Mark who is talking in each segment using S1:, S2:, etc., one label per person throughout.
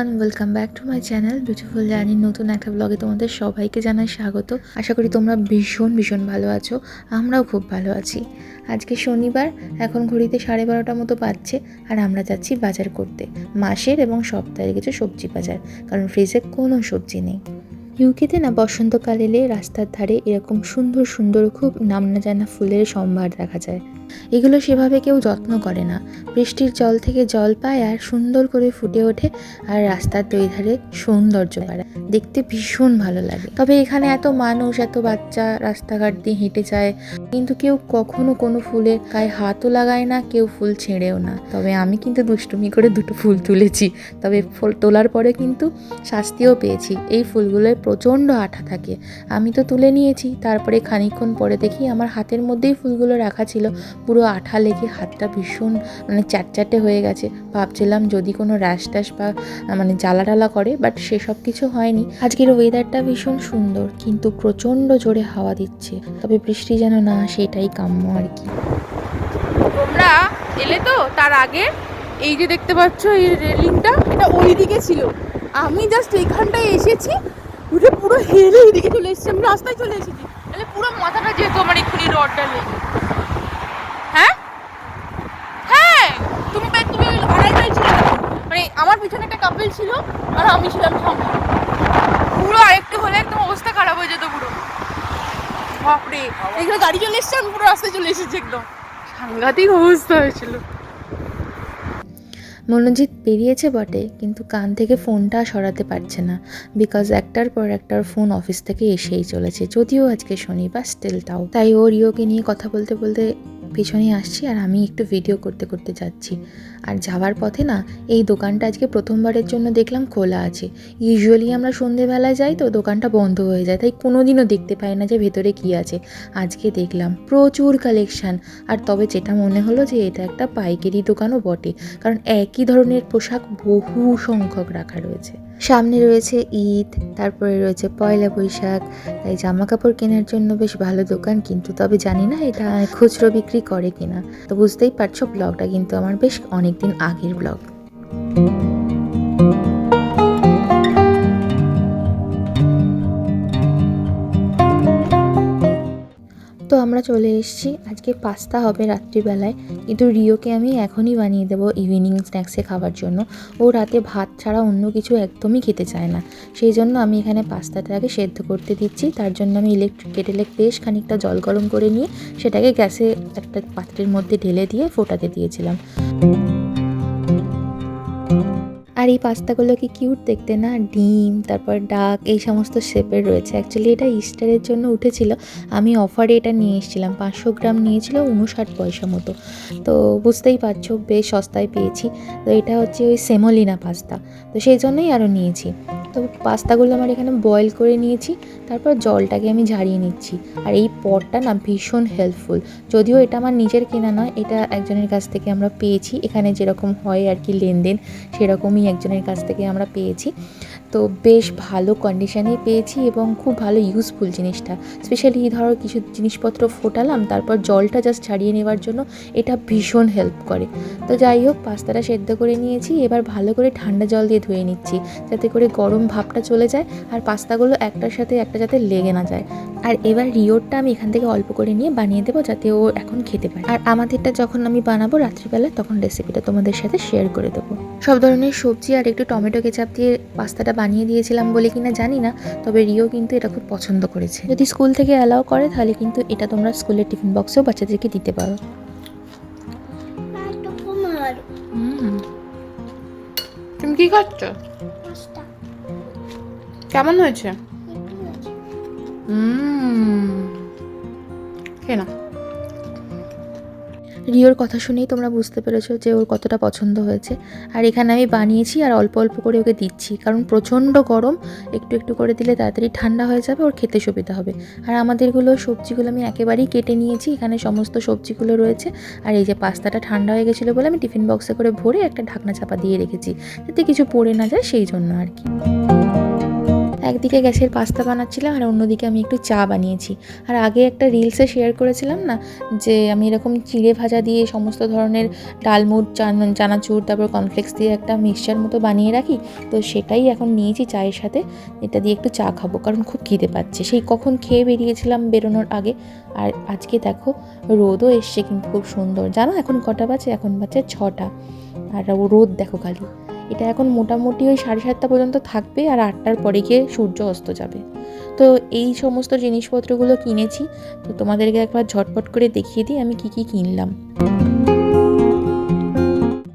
S1: Everyone welcome back to my channel beautiful জার্নির নতুন একটা ব্লগে তোমাদের সবাইকে জানাই স্বাগত। আশা করি তোমরা ভীষণ ভীষণ ভালো আছো, আমরাও খুব ভালো আছি। আজকে শনিবার, এখন ঘড়িতে সাড়ে বারোটা মতো বাজছে, আর আমরা যাচ্ছি বাজার করতে। মাসের এবং সপ্তাহের কিছু সবজি বাজার, কারণ ফ্রিজে কোনো সবজি নেই। ইউকেতে না বসন্তকাল এলে রাস্তার ধারে এরকম সুন্দর সুন্দর খুব নাম না জানা ফুলের সম্ভার দেখা যায়। এগুলো সেভাবে কেউ যত্ন করে না। বৃষ্টির জল থেকে জল পায় আর সুন্দর করে ফুটে ওঠে আর রাস্তার দুই ধারে সৌন্দর্য বাড়ায়। দেখতে ভীষণ ভালো লাগে। তবে এখানে এত মানুষ, এত বাচ্চা রাস্তাঘাট দিয়ে হেঁটে যায়, কিন্তু কেউ কখনো কোনো ফুলের গায়ে হাতও লাগায় না, কেউ ফুল ছেঁড়েও না। তবে আমি কিন্তু দুষ্টুমি করে দুটো ফুল তুলেছি। তবে ফুল তোলার পরে কিন্তু শাস্তিও পেয়েছি। এই ফুলগুলোয় প্রচণ্ড আঠা থাকে। আমি তো তুলে নিয়েছি, তারপরে খানিকক্ষণ পরে দেখি আমার হাতের মধ্যেই ফুলগুলো রাখা ছিল। পুরো আঠা লেগে হাতটা ভীষণ মানে চ্যাটচ্যাটে হয়ে গেছে। ভাবছিলাম যদি কোনো র্যাশ ট্যাশ বা মানে জ্বালা টালা করে বাট সেসব কিছু হয়নি। আজকের ওয়েদারটা ভীষণ সুন্দর, কিন্তু প্রচণ্ড জোরে হাওয়া দিচ্ছে। তবে বৃষ্টি যেন না সেটাই কাম্য আর কি।
S2: তোমরা এলে তো তার আগে এই যে দেখতে পাচ্ছ, এই রেলিংটা, এটা ওই দিকে ছিল। আমি জাস্ট এইখানটায় এসেছি উঠে পুরো হেলে এইদিকে চলে এসেছি আমি রাস্তায় চলে এসেছি। তাহলে পুরো মাথাটা যেত আমার এক্ষুনি রডটা লেগে হ্যাঁ? হ্যাঁ তুমি তুমি ওই আড়াইটায় ছিলে। মানে আমার পিছনে একটা কাপল ছিল আর আমি ছিলাম সামনে। পুরো আরেকটু হলে একদম অবস্থা খারাপ হয়ে যেত পুরো। বাপরে এখানে গাড়ি চলে এসছে আমি পুরো রাস্তায় চলে এসেছি একদম। সাংঘাতিক অবস্থা হয়েছিল।
S1: মনোজিৎ বেরিয়েছে বটে, কিন্তু কান থেকে ফোনটা সরাতে পারছে না বিকজ একটার পর একটার ফোন অফিস থেকে এসেই চলেছে, যদিও আজকে শনিবার স্টিল তাও। তাই ও রিওকে নিয়ে কথা বলতে বলতে পিছনে আসছি আর আমি একটু ভিডিও করতে করতে যাচ্ছি। আর যাওয়ার পথে না, এই দোকানটা আজকে প্রথমবারের জন্য দেখলাম খোলা আছে। ইউজুয়ালি আমরা সন্ধেবেলায় যাই তো দোকানটা বন্ধ হয়ে যায়, তাই কোনোদিনও দেখতে পাই না যে ভেতরে কী আছে। আজকে দেখলাম প্রচুর কালেকশান আর তবে যেটা মনে হলো যে এটা একটা পাইকারি দোকানও বটে, কারণ একই ধরনের পোশাক বহু সংখ্যক রাখা রয়েছে। সামনে রয়েছে ঈদ, তারপরে রয়েছে পয়লা বৈশাখ, তাই জামা কাপড় কেনার জন্য বেশ ভালো দোকান, কিন্তু তবে জানি না এটা খুচরো বিক্রি করে কিনা। তো বুঝতেই পারছ, ব্লগটা কিন্তু আমার বেশ অনেক দিন আগের ব্লগ তো আমরা চলে এসেছি। আজকে পাস্তা হবে রাত্রিবেলায়। কিন্তু রিওকে আমি এখনই বানিয়ে দেবো ইভিনিং স্ন্যাক্সে খাবার জন্য। ও রাতে ভাত ছাড়া অন্য কিছু একদমই খেতে চায় না। সেই জন্য আমি এখানে পাস্তাটা আগে সেদ্ধ করতে দিচ্ছি। তার জন্য আমি ইলেকট্রিক কেটেলে বেশ খানিকটা জল গরম করে নিয়ে সেটাকে গ্যাসে একটা পাত্রের মধ্যে ঢেলে দিয়ে ফোটাতে দিয়েছিলাম। এই পাস্তাগুলো কি কিউট দেখতে না? ডিম, তারপর ডাক, এই সমস্ত শেপের রয়েছে। অ্যাকচুয়ালি এটা ইস্টারের জন্য উঠেছিল। আমি অফারে এটা নিয়ে এসেছিলাম। পাঁচশো গ্রাম নিয়েছিল উনষাট পয়সা মতো। তো বুঝতেই পারছ, বেশ সস্তায় পেয়েছি। তো এটা হচ্ছে ওই সেমোলিনা পাস্তা। তো সেই জন্যই আরও নিয়েছি। তো পাস্তাগুলো আমার এখানে বয়েল করে নিয়েছি। তারপর জলটাকে আমি ঝারিয়ে নিচ্ছি। আর এই পটটা না ভীষণ হেল্পফুল যদিও এটা আমার নিজের কেনা নয়, এটা একজনের কাছ থেকে আমরা পেয়েছি। এখানে যেরকম হয় আর কি লেনদেন, সেরকমই একজনের কাছ থেকে আমরা পেয়েছি। তো বেশ ভালো কন্ডিশনেই পেয়েছি এবং খুব ভালো ইউজফুল জিনিসটা। স্পেশালি ধরো কিছু জিনিসপত্র ফোটালাম, তারপর জলটা জাস্ট ছাড়িয়ে নেওয়ার জন্য এটা ভীষণ হেল্প করে। তো যাই হোক, পাস্তাটা সেদ্ধ করে নিয়েছি, এবার ভালো করে ঠান্ডা জল দিয়ে ধুয়ে নিচ্ছি, যাতে করে গরম ভাবটা চলে যায় আর পাস্তাগুলো একটার সাথে একটা যাতে লেগে না যায়। আর এবার রিওরটা আমি এখান থেকে অল্প করে নিয়ে বানিয়ে দেবো, যাতে ও এখন খেতে পারে। আর আমাদেরটা যখন আমি বানাবো রাত্রিবেলা, তখন রেসিপিটা তোমাদের সাথে শেয়ার করে দেবো। সব ধরনের সবজি আর একটু টমেটো কেচাপ দিয়ে পাস্তাটা বানিয়ে দিয়েছিলাম বলে কিনা জানি না তবে রিও কিন্তু এটা খুব পছন্দ করেছে। যদি স্কুল থেকে অ্যালাউ করে তাহলে কিন্তু এটা তোমরা স্কুলের টিফিন বক্সেও বাচ্চাদেরকে দিতে পারো।
S2: তুমি কি খাচ্ছ? কেমন হয়েছে। হুম। খেয়ে নাও।
S1: রিওর কথা শুনেই তোমরা বুঝতে পেরেছ যে ওর কতটা পছন্দ হয়েছে। আর এখানে আমি বানিয়েছি আর অল্প অল্প করে ওকে দিচ্ছি। কারণ প্রচণ্ড গরম, একটু একটু করে দিলে তাড়াতাড়ি ঠান্ডা হয়ে যাবে, ওর খেতে সুবিধা হবে। আর আমাদেরগুলো সবজিগুলো আমি একেবারেই কেটে নিয়েছি, এখানে সমস্ত সবজিগুলো রয়েছে। আর এই যে পাস্তাটা ঠান্ডা হয়ে গেছিল বলে আমি টিফিন বক্সে করে ভরে একটা ঢাকনা চাপা দিয়ে রেখেছি। যাতে কিছু পড়ে না যায় সেই জন্য আর কি। একদিকে গ্যাসের পাস্তা বানাচ্ছিলাম আর অন্যদিকে আমি একটু চা বানিয়েছি। আর আগে একটা রিলসে শেয়ার করেছিলাম না, যে আমি এরকম চিড়ে ভাজা দিয়ে সমস্ত ধরনের ডালমুট চান- চানাচুর, তারপর কর্নফ্লেক্স দিয়ে একটা মিক্সচার মতো বানিয়ে রাখি। তো সেটাই এখন নিয়েছি চায়ের সাথে, এটা দিয়ে একটু চা খাব, কারণ খুব খিদে পাচ্ছে। সেই কখন খেয়ে বেরিয়েছিলাম বেরোনোর আগে, আর আজকে দেখো রোদও এসছে কিন্তু খুব সুন্দর। জানো এখন কটা বাজে? এখন বাজে ছটা। আর রোদ দেখো খালি। এটা এখন মোটামুটি ওই সাড়ে সাতটা পর্যন্ত থাকবে আর আটটার পরে গিয়ে সূর্য অস্ত যাবে। তো এই সমস্ত জিনিসপত্রগুলো কিনেছি, তো তোমাদেরকে একবার ঝটপট করে দেখিয়ে দিই আমি কি কি কিনলাম।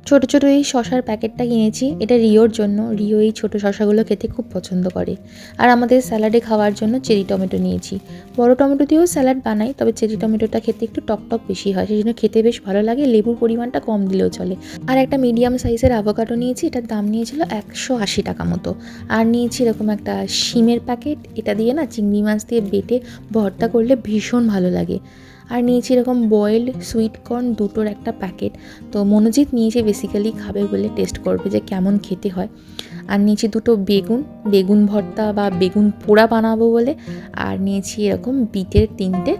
S1: ছোট ছোট এই শশার প্যাকেটটা কিনেছি। এটা রিওর জন্য। রিও এই ছোট শশাগুলো খেতে খুব পছন্দ করে। আর আমাদের স্যালাডে খাওয়ার জন্য চেরি টমেটো নিয়েছি। বড় টমেটো দিয়েও স্যালাড বানাই, তবে চেরি টমেটোটা খেতে একটু টক টক বেশি হয়। সেই জন্য খেতে বেশ ভালো লাগে, লেবুর পরিমাণটা কম দিলেও চলে। আর একটা মিডিয়াম সাইজের অ্যাভোকাডো নিয়েছি, এটার দাম নিয়েছিল একশো আশি টাকা মতো। আর নিয়েছি এরকম একটা শিমের প্যাকেট। এটা দিয়ে না চিংড়ি মাছ দিয়ে বেটে ভর্তা করলে ভীষণ ভালো লাগে। আর নিয়েছি এরকম বয়েলড সুইট কর্ন দুটোর একটা প্যাকেট তো মনোজিৎ নিয়েছে বেসিক্যালি খাবে বলে টেস্ট করবে যে কেমন খেতে হয়। আর নিয়েছি দুটো বেগুন বেগুন ভর্তা বা বেগুন পোড়া বানাবো বলে। আর নিয়েছি এরকম বিটের তিনটে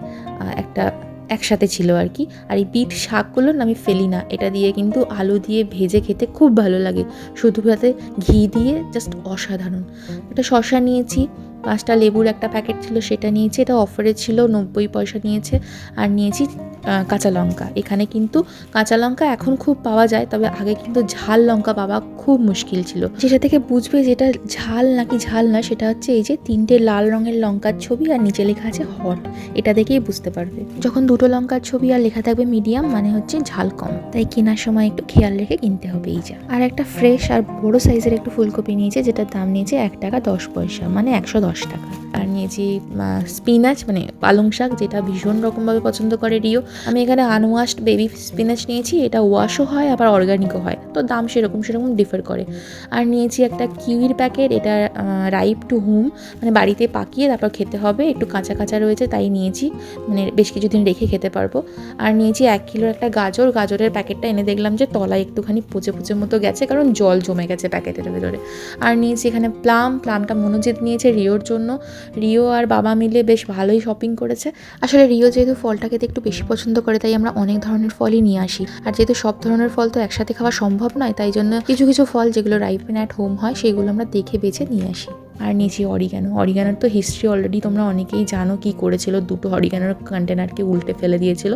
S1: একটা একসাথে ছিল আর কি। আর এই বিট শাকগুলো আমি ফেলি না, এটা দিয়ে কিন্তু আলু দিয়ে ভেজে খেতে খুব ভালো লাগে। শুধু সাথে ঘি দিয়ে জাস্ট অসাধারণ। একটা শশা নিয়েছি পাঁচটা লেবুর একটা প্যাকেট ছিল, সেটা নিয়েছি। এটা অফারে ছিল, নব্বই পয়সা নিয়েছে। আর নিয়েছি কাঁচা লঙ্কা। এখানে কিন্তু কাঁচা লঙ্কা এখন খুব পাওয়া যায়, তবে আগে কিন্তু ঝাল লঙ্কা পাওয়া খুব মুশকিল ছিল। সেটা থেকে বুঝবে যেটা ঝাল নাকি ঝাল না, সেটা হচ্ছে এই যে তিনটে লাল রঙের লঙ্কার ছবি আর নিচে লেখা আছে হট এটা দেখেই বুঝতে পারবে। যখন দুটো লঙ্কার ছবি আর লেখা থাকবে মিডিয়াম মানে হচ্ছে ঝাল কম। তাই কেনার সময় একটু খেয়াল রেখে কিনতে হবে এই যা। আর একটা ফ্রেশ আর বড় সাইজের একটু ফুলকপি নিয়েছে, যেটার দাম নিয়েছে এক টাকা দশ পয়সা মানে একশো দশ টাকা আর নিয়েছি স্পিনাচ মানে পালং শাক যেটা ভীষণ রকমভাবে পছন্দ করে রিও। আমি এখানে আনওয়াশড বেবি স্পিনাচ নিয়েছি, এটা ওয়াশও হয়, আবার অর্গানিকও হয়। তো দাম সেরকম সেরকম ডিফার করে। আর নিয়েছি একটা কিউইর প্যাকেট এটা রাইপ টু হোম মানে বাড়িতে পাকিয়ে তারপর খেতে হবে, একটু কাঁচা কাঁচা রয়েছে তাই নিয়েছি মানে বেশ কিছুদিন রেখে খেতে পারব। আর নিয়েছি এক কিলোর একটা গাজর, গাজরের প্যাকেটটা এনে দেখলাম যে তলায় একটুখানি পচে পচে মতো গেছে, কারণ জল জমে গেছে প্যাকেটের ভেতরে। আর নিয়েছি এখানে প্লাম প্লামটা মনোজিৎ নিয়েছে রিওর জন্য। রিও আর বাবা মিলে বেশ ভালোই শপিং করেছে। আসলে রিও যেহেতু ফলটা খেতে একটু বেশি পছন্দ করে, তাই আমরা অনেক ধরনের ফলই নিয়ে আসি। আর যেহেতু সব ধরনের ফল তো একসাথে খাওয়া সম্ভব নয়, তাই জন্য কিছু কিছু ফল যেগুলো রাইপেন অ্যাট হোম হয়, সেগুলো আমরা দেখে বেছে নিয়ে আসি। আর নিয়েছি অরিগানো অরিগানোর তো হিস্ট্রি অলরেডি তোমরা অনেকেই জানো কি করেছিল। দুটো অরিগানোর কন্টেনারকে উল্টে ফেলে দিয়েছিল।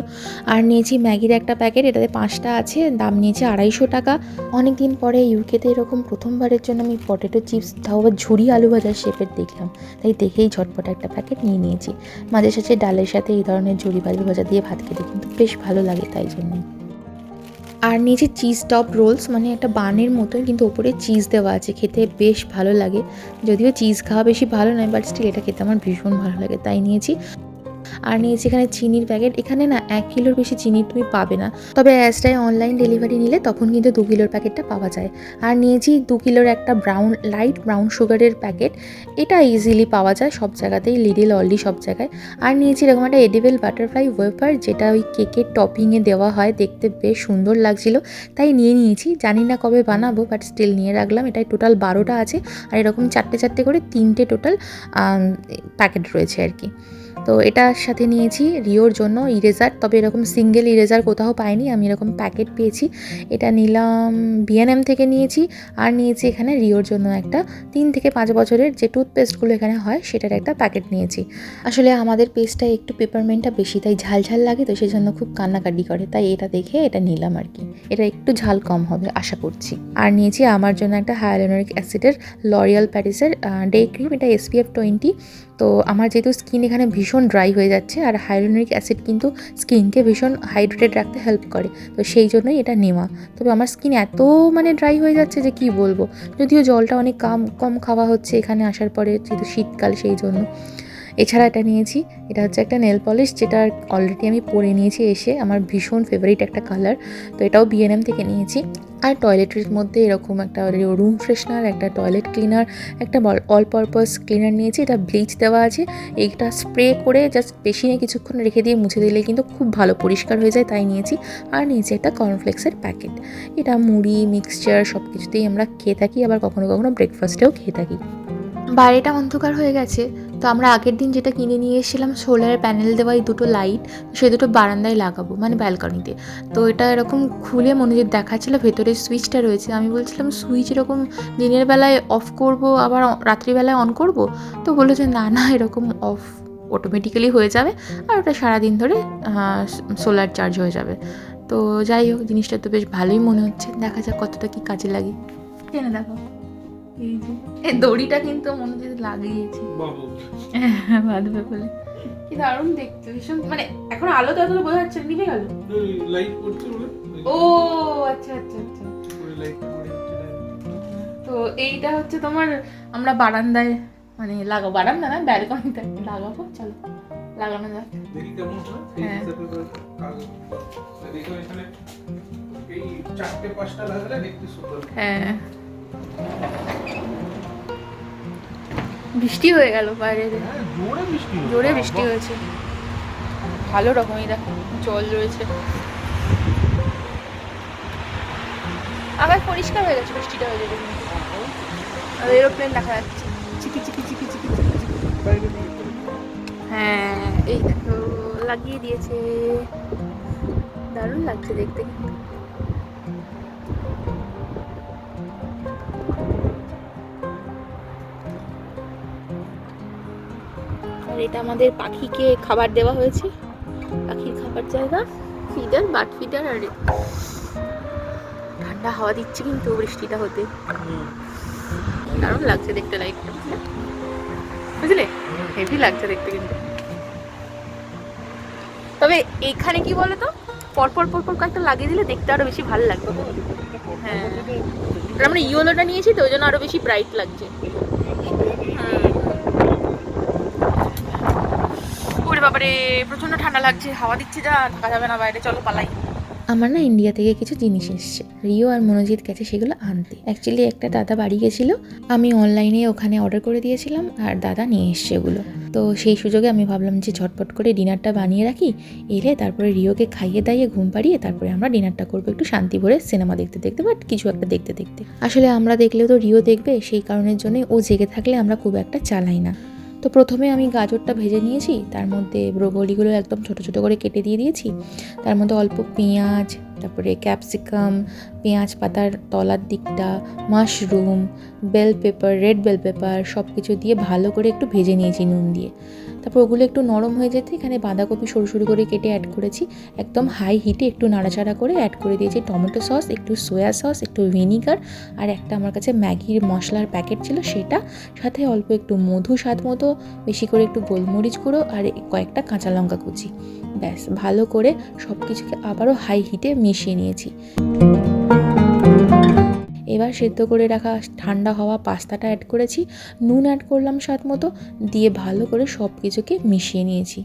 S1: আর নিয়েছি ম্যাগির একটা প্যাকেট এটাতে পাঁচটা আছে, দাম নিয়েছে আড়াইশো টাকা। অনেক দিন পরে ইউকেতে এরকম প্রথমবারের জন্য আমি পটেটো চিপস তাও আবার ঝুড়ি আলু ভাজার শেপের দেখলাম। তাই দেখেই ঝটপট একটা প্যাকেট নিয়ে নিয়েছি। মাঝে সাঝে ডালের সাথে এই ধরনের ঝুড়ি আলু ভাজা দিয়ে ভাত খেতে কিন্তু বেশ ভালো লাগে তাই জন্য আর নিচে চিজ টপ রোলস মানে একটা বানের মতোই, কিন্তু ওপরে চিজ দেওয়া আছে। খেতে বেশ ভালো লাগে। যদিও চিজ খাওয়া বেশি ভালো নয় বাট স্টিল এটা খেতে আমার ভীষণ ভালো লাগে, তাই নিয়েছি। আর নিয়েছি এখানে চিনির প্যাকেট এখানে না এক কিলোর বেশি চিনি তুমি পাবে না। তবে অ্যাজটাই অনলাইন ডেলিভারি নিলে তখন কিন্তু দু কিলোর প্যাকেটটা পাওয়া যায়। আর নিয়েছি দু কিলোর একটা ব্রাউন লাইট ব্রাউন সুগারের প্যাকেট এটা ইজিলি পাওয়া যায় সব জায়গাতেই লিডিল অলডি সব জায়গায়। আর নিয়েছি এরকম একটা এডিবেল বাটারফ্লাই ওয়েফার যেটা ওই কেকের টপিংয়ে দেওয়া হয়, দেখতে বেশ সুন্দর লাগছিল। তাই নিয়ে নিয়েছি, জানি না কবে বানাবো বাট স্টিল নিয়ে রাখলাম। এটাই টোটাল বারোটা আছে, আর এরকম চারটে চারটে করে তিনটে টোটাল প্যাকেট রয়েছে আর কি। তো এটার সাথে নিয়েছি রিওর জন্য ইরেজার, তবে এরকম সিঙ্গেল ইরেজার কোথাও পাইনি, আমি এরকম প্যাকেট পেয়েছি। এটা নিলাম বিএনএম থেকে নিয়েছি, আর নিয়েছি এখানে রিওর জন্য একটা তিন থেকে পাঁচ বছরের যে টুথপেস্টগুলো এখানে হয়, সেটার একটা প্যাকেট নিয়েছি। আসলে আমাদের পেস্টটা একটু পেপারমেন্টটা বেশি, তাই ঝাল ঝাল লাগে, তো সেই জন্য খুব কান্নাকাটি করে, তাই এটা দেখে এটা নিলাম আর কি। এটা একটু ঝাল কম হবে, আশা করছি। আর নিয়েছি আমার জন্য একটা হায়ালোনিক অ্যাসিডের লরিয়াল প্যারিসের ডে ক্রিম এটা এসপিএফ টোয়েন্টি তো আমার যেহেতু স্কিন এখানে ভীষণ ড্রাই হয়ে যাচ্ছে আর হাইড্রোনিক অ্যাসিড কিন্তু স্কিনকে ভীষণ হাইড্রেটেড রাখতে হেল্প করে। তো সেই জন্যই এটা নেওয়া। তবে আমার স্কিন এত মানে ড্রাই হয়ে যাচ্ছে যে কি বলব? যদিও জলটা অনেক কম কম খাওয়া হচ্ছে এখানে আসার পরে, যেহেতু শীতকাল সেই জন্য। এছাড়া এটা নিয়েছি, এটা হচ্ছে একটা নেল পলিশ যেটা অলরেডি আমি পরে নিয়েছি এসে আমার ভীষণ ফেভারিট একটা কালার তো এটাও বিএনএম থেকে নিয়েছি। আর টয়লেটের মধ্যে এরকম একটা রুম ফ্রেশনার একটা টয়লেট ক্লিনার একটা অল পারপাস ক্লিনার নিয়েছি, এটা ব্লিচ দেওয়া আছে, এইটা স্প্রে করে জাস্ট বেশিনে কিছুক্ষণ রেখে দিয়ে মুছে দিলে কিন্তু খুব ভালো পরিষ্কার হয়ে যায়, তাই নিয়েছি। আর নিয়েছি একটা কর্নফ্লেক্সের প্যাকেট এটা মুড়ি মিক্সচার সব কিছুতেই আমরা খেয়ে থাকি, আবার কখনো কখনো ব্রেকফাস্টেও খেয়ে থাকি। বাইরেটা অন্ধকার হয়ে গেছে তো আমরা আগের দিন যেটা কিনে নিয়ে এসেছিলাম সোলার প্যানেল দেওয়া এই দুটো লাইট সে দুটো বারান্দায় লাগাবো মানে ব্যালকনিতে তো এটা এরকম খুলে মনোযোগ দেখাচ্ছিল, ভেতরে সুইচটা রয়েছে। আমি বলছিলাম সুইচ এরকম দিনের বেলায় অফ করব, আবার রাত্রিবেলায় অন করব? তো বলল যে, না না, এরকম অফ অটোমেটিক্যালি হয়ে যাবে, আর ওটা সারাদিন ধরে সোলার চার্জ হয়ে যাবে। তো যাই হোক, জিনিসটা তো বেশ ভালোই মনে হচ্ছে। দেখা যাক কতটা কি কাজে লাগে। কেন দেখো এই দড়িটা কিন্তু মনে হচ্ছে লাগিয়েছে।
S3: বাবু।
S1: হ্যাঁ বাঁধবে বলে
S2: কি দারুণ দেখতে ভীষণ মানে এখন আলো তো এতটা বোঝা যাচ্ছে না, নিভে গেল।
S3: লাইট করছে
S2: ও আচ্ছা আচ্ছা আচ্ছা। তো এইটা হচ্ছে তোমার আমরা বারান্দায় মানে লাগাবো বারান্দা না ব্যালকনিতে লাগাবো চলো লাগানো যাক।
S3: দেখি কেমন হয়।
S2: হ্যাঁ। বৃষ্টি হয়ে গেল বাইরে।
S3: হ্যাঁ জোরে বৃষ্টি
S2: হয়েছে। ভালো রকমই দেখো জল রয়েছে। আবার পরিষ্কার হয়ে গেছে বৃষ্টিটা হয়ে যাবে আর এরোপ্লেন দেখা যাচ্ছে। চিকি চিকি চিকি চিকি। হ্যাঁ এই দেখো লাগিয়ে দিয়েছে। দারুণ লাগছে দেখতে কিন্তু। এটা আমাদের পাখিকে খাবার দেওয়া হয়েছে। পাখির খাবার জায়গা ফিডার বাট ফিডার আর ঠান্ডা হাওয়া দিচ্ছে কিন্তু বৃষ্টিটা হতে। দারুণ লাগছে দেখতে লাইটটা বুঝলে? হেভি লাগছে দেখতে কিন্তু। তবে এখানে কি বলো তো পরপর পরপর কয়েকটা লাগিয়ে দিলে দেখতে আরও বেশি ভালো লাগবে। হ্যাঁ। আমরা ইয়েলোটা নিয়েছি তো, ওই জন্য আরও বেশি ব্রাইট লাগছে হুম। ওরে বাবারে প্রচণ্ড ঠান্ডা লাগছে, হাওয়া দিচ্ছে যা, থাকা যাবে না বাইরে, চলো পালাই।
S1: আমার না ইন্ডিয়া থেকে কিছু জিনিস এসছে। রিও আর মনোজিৎ গেছে সেগুলো আনতে। অ্যাকচুয়ালি একটা দাদা বাড়ি গেছিল, আমি অনলাইনে ওখানে অর্ডার করে দিয়েছিলাম আর দাদা নিয়ে এসছে ওগুলো। তো সেই সুযোগে আমি ভাবলাম যে ঝটপট করে ডিনারটা বানিয়ে রাখি, এলে তারপরে রিওকে খাইয়ে দাইয়ে ঘুম পাড়িয়ে তারপরে আমরা ডিনারটা করব একটু শান্তি ভরে সিনেমা দেখতে দেখতে বাট কিছু একটা দেখতে দেখতে। আসলে আমরা দেখলেও তো রিও দেখবে, সেই কারণের জন্য ও জেগে থাকলে আমরা খুব একটা চালাই না। তো প্রথমে আমি গাজরটা ভেজে নিয়েছি, তার মধ্যে ব্রোকলিগুলো একদম ছোট ছোট করে কেটে দিয়ে দিয়েছি। তার মধ্যে অল্প পেঁয়াজ তারপরে ক্যাপসিকাম পেঁয়াজ পাতার তলার দিকটা mushroom bell pepper red bell pepper সব কিছু দিয়ে ভালো করে একটু ভেজে নিয়েছি নুন দিয়ে। তারপর ওগুলো একটু নরম হয়ে যেতে এখানে বাঁধাকপি সরু সরু করে কেটে অ্যাড করেছি। একদম হাই হিটে একটু নাড়াচাড়া করে অ্যাড করে দিয়েছি টমেটো সস একটু সোয়া সস একটু ভিনিগার আর একটা আমার কাছে ম্যাগির মশলার প্যাকেট ছিল সেটা। সাথে অল্প একটু মধু স্বাদ মতো, বেশি করে একটু গোলমরিচ গুঁড়ো আর কয়েকটা কাঁচা লঙ্কা কুচি। ব্যাস ভালো করে সব কিছুকে আবারও হাই হিটে মিশিয়ে নিয়েছি। এবার সেদ্ধ করে রাখা ঠান্ডা হওয়া পাস্তাটা অ্যাড করেছি। নুন অ্যাড করলাম স্বাদ মতো দিয়ে ভালো করে সব কিছুকে মিশিয়ে নিয়েছি।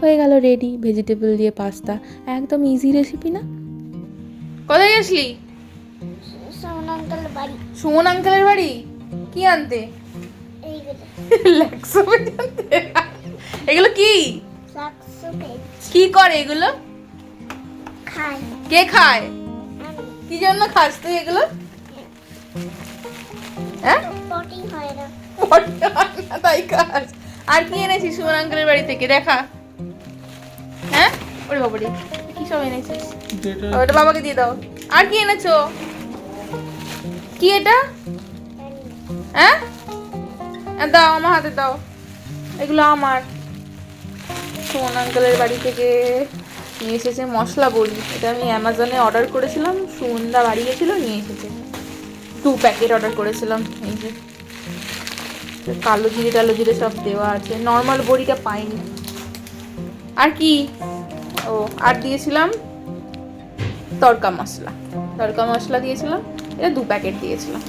S1: হয়ে গেল রেডি ভেজিটেবল দিয়ে পাস্তা। একদম ইজি রেসিপি না?
S2: কোথায়
S4: বাড়ি।
S2: সুমন আঙ্কেলের বাড়ি? কি আনতে? এগুলো কি? কি করে এগুলো? কে খায়? কি জন্য খাস তুই এগুলো? হ্যাঁ? তাই খাস। আর কি এনেছিস সুমন আঙ্কেলের বাড়ি থেকে? দেখা। হ্যাঁ? ওরে বাবারে কি সব এনেছিস? ওটা বাবাকে দিয়ে দাও। আর কি এনেছো? কি এটা? হ্যাঁ? দাও আমার হাতে দাও। এগুলো আমার। সোমন আঙ্কেলের বাড়ি থেকে নিয়ে এসেছে মশলা বড়ি। এটা আমি অ্যামাজনে অর্ডার করেছিলাম সুমনদা বাড়ি গেছিল, নিয়ে এসেছে। টু প্যাকেট অর্ডার করেছিলাম, এই যে। কালো জিরে টালো জিরে সব দেওয়া আছে। নর্মাল বড়িটা পাইনি। আর কি? ও, আর দিয়েছিলাম তড়কা মশলা। তড়কা মশলা দিয়েছিলাম, এটা দু প্যাকেট দিয়েছিলাম।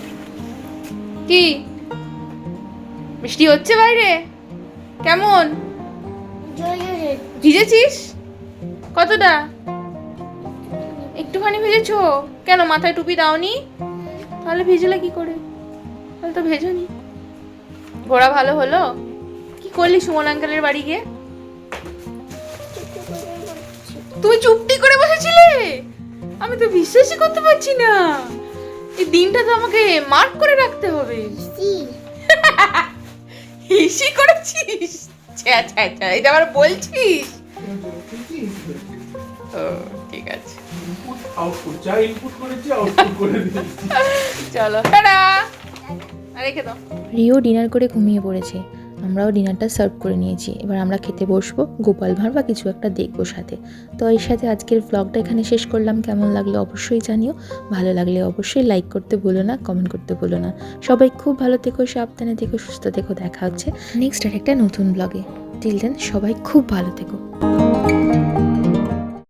S2: কি? বৃষ্টি হচ্ছে বাইরে? কেমন? ভিজেছিস? কতটা? একটুখানি ভিজেছো? কেন মাথায় টুপি দাওনি? তাহলে ভিজলে কি করে? তাহলে তো ভেজোনি। ঘোরা ভালো হলো? কি করলি সুমন আঙ্কেলের বাড়ি গিয়ে? তুমি চুপটি করে বসেছিলে? আমি তো বিশ্বাসই করতে পারছি না। এই দিনটা তো আমাকে মার্ক করে রাখতে হবে। হিসি করেছিস? ছ্যা আচ্ছা আচ্ছা এটা আবার বলছিস? ও ঠিক আছে।
S3: আউটপুট যা ইনপুট করেছি আউটপুট করে দিয়েছি।
S2: চলো টাটা! রেখে দাও।
S1: রিও ডিনার করে ঘুমিয়ে পড়েছে। আমরাও ডিনারটা সার্ভ করে নিয়েছি। এবার আমরা খেতে বসবো। গোপাল ভাঁড় বা কিছু একটা দেখব সাথে। তো এর সাথে আজকের ব্লগটা এখানে শেষ করলাম। কেমন লাগল অবশ্যই জানিও। ভালো লাগলে অবশ্যই লাইক করতে ভুলো না কমেন্ট করতে ভুলো না। সবাই খুব ভালো থেকো, সাবধানে থেকো, সুস্থ থেকো। দেখা হচ্ছে নেক্সট আর একটা নতুন ব্লগে টিল দেন সবাই খুব ভালো থেকো।